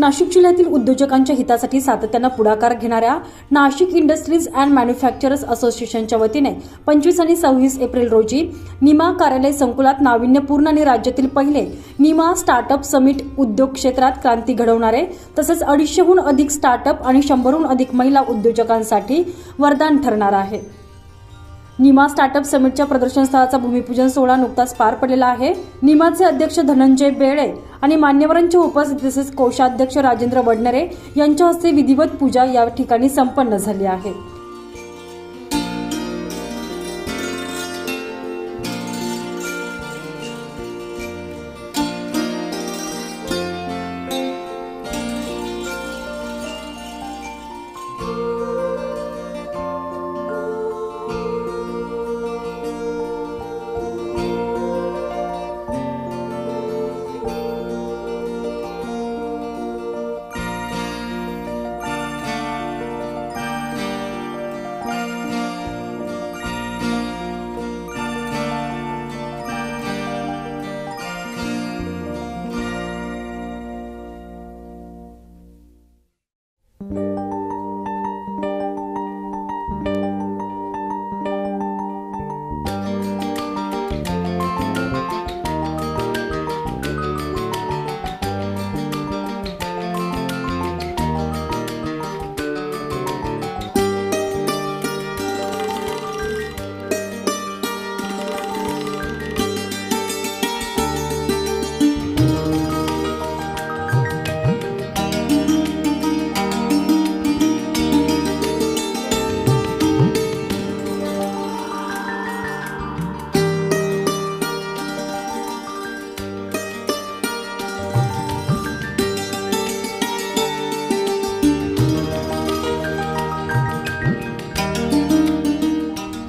नाशिक जिल्ह्यातील उद्योजकांच्या हितासाठी सातत्यानं पुढाकार घेणाऱ्या नाशिक इंडस्ट्रीज अँड मॅन्युफॅक्चरर्स असोसिएशनच्या वतीने पंचवीस आणि सव्वीस एप्रिल रोजी निमा कार्यालय संकुलात नाविन्यपूर्ण आणि राज्यातील पहिले निमा स्टार्टअप समिट उद्योग क्षेत्रात क्रांती घडवणारे तसेच अडीचशेहून अधिक स्टार्टअप आणि शंभरहून अधिक महिला उद्योजकांसाठी वरदान ठरणार आहे. निमा स्टार्टअप समिटच्या प्रदर्शन स्थळाचा भूमिपूजन सोहळा नुकताच पार पडलेला आहे. निमाचे अध्यक्ष धनंजय बेळे आणि मान्यवरांच्या उपस्थित तसेच कोषाध्यक्ष राजेंद्र वडनरे यांच्या हस्ते विधिवत पूजा या ठिकाणी संपन्न झाली आहे.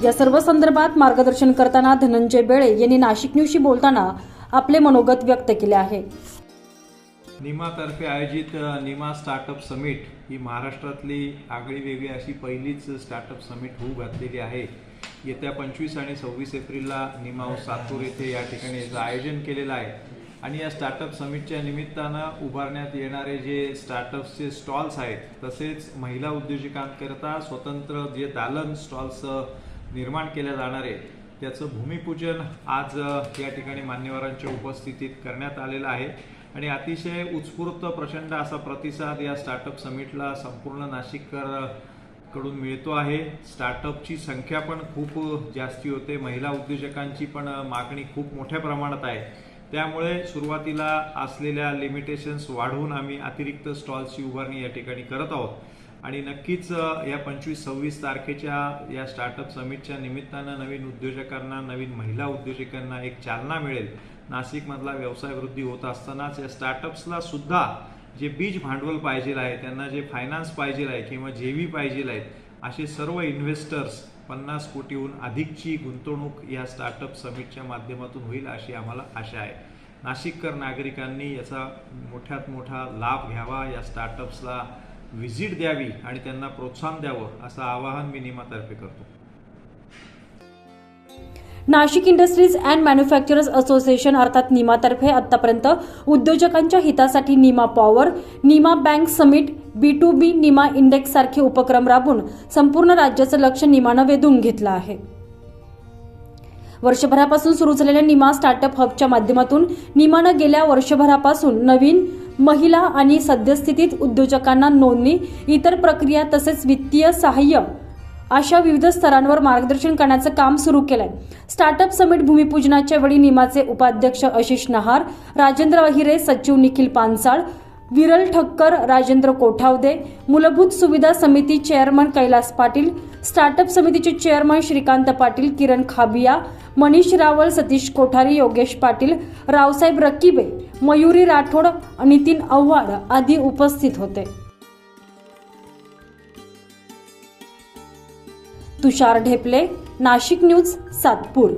या सर्व संदर्भात मार्गदर्शन करताना धनंजय बेळे यांनी नाशिक न्यूजशी बोलताना आपले मनोगत व्यक्त केले आहे. निमातर्फे आयोजित निमा स्टार्टअप समिट ही महाराष्ट्रातली आगळी वेगळी अशी पहिलीच स्टार्टअप समिट होऊ घातलेली आहे. येत्या पंचवीस आणि सव्वीस एप्रिलला निमाव सातूर येथे या ठिकाणी याचं आयोजन केलेलं आहे. आणि या स्टार्टअप समिटच्या निमित्तानं उभारण्यात येणारे जे स्टार्टअप्सचे स्टॉल्स आहेत तसेच महिला उद्योजकांकरता स्वतंत्र जे दालन स्टॉल्स निर्माण केल्या जाणार आहे त्याचं भूमिपूजन आज या ठिकाणी मान्यवरांच्या उपस्थितीत करण्यात आलेलं आहे. आणि अतिशय उत्स्फूर्त प्रचंड असा प्रतिसाद या स्टार्टअप समिटला संपूर्ण नाशिककरकडून मिळतो आहे. स्टार्टअपची संख्या पण खूप जास्ती होते. महिला उद्योजकांची पण मागणी खूप मोठ्या प्रमाणात आहे. त्यामुळे सुरुवातीला असलेल्या लिमिटेशन्स वाढवून आम्ही अतिरिक्त स्टॉल्सची उभारणी या ठिकाणी करत आहोत. आणि नक्कीच या पंचवीस सव्वीस तारखेच्या या स्टार्टअप समिटच्या निमित्तानं नवीन उद्योजकांना नवीन महिला उद्योजकांना एक चालना मिळेल. नाशिकमधला व्यवसाय वृद्धी होत असतानाच या स्टार्टअप्सला सुद्धा जे बीज भांडवल पाहिजे आहे त्यांना जे फायनान्स पाहिजे आहे किंवा जेवी पाहिजे आहेत असे सर्व इन्व्हेस्टर्स पन्नास कोटीहून अधिकची गुंतवणूक या स्टार्टअप समिटच्या माध्यमातून होईल अशी आम्हाला आशा आहे. नाशिककर नागरिकांनी याचा मोठ्यात मोठा लाभ घ्यावा या स्टार्टअप्सला व्हिजिट द्यावी आणि त्यांना प्रोत्साहन द्यावं असं आवाहन मी निमातर्फे करतो. Nashik industries and manufacturers association अर्थात निमातर्फे आतापर्यंत उद्योजकांच्या हितासाठी NIMA power NIMA bank summit B to B NIMA index सारखे उपक्रम राबवून संपूर्ण राज्याचं लक्ष निमानं वेधून घेतलं आहे. वर्षभरापासून सुरू झालेल्या निमा स्टार्टअप हबच्या माध्यमातून निमानं गेल्या वर्षभरापासून नवीन महिला आणि सद्यस्थितीत उद्योजकांना नोंदणी इतर प्रक्रिया तसेच वित्तीय सहाय्य अशा विविध स्तरांवर मार्गदर्शन करण्याचं काम सुरू केलंय. स्टार्टअप समिट भूमिपूजनाच्या वेळी निमाचे उपाध्यक्ष आशिष नहार राजेंद्र अहिरे सचिव निखिल पानसाळ विरल ठक्कर राजेंद्र कोठावदे मूलभूत सुविधा समिती चेअरमन कैलास पाटील स्टार्टअप समितीचे चेअरमन श्रीकांत पाटील किरण खाबिया मनीष रावल सतीश कोठारी योगेश पाटील रावसाहेब रक्कीबे मयुरी राठोड नितीन आव्हाड आदी उपस्थित होते. तुषार ढेपले नाशिक न्यूज सातपूर.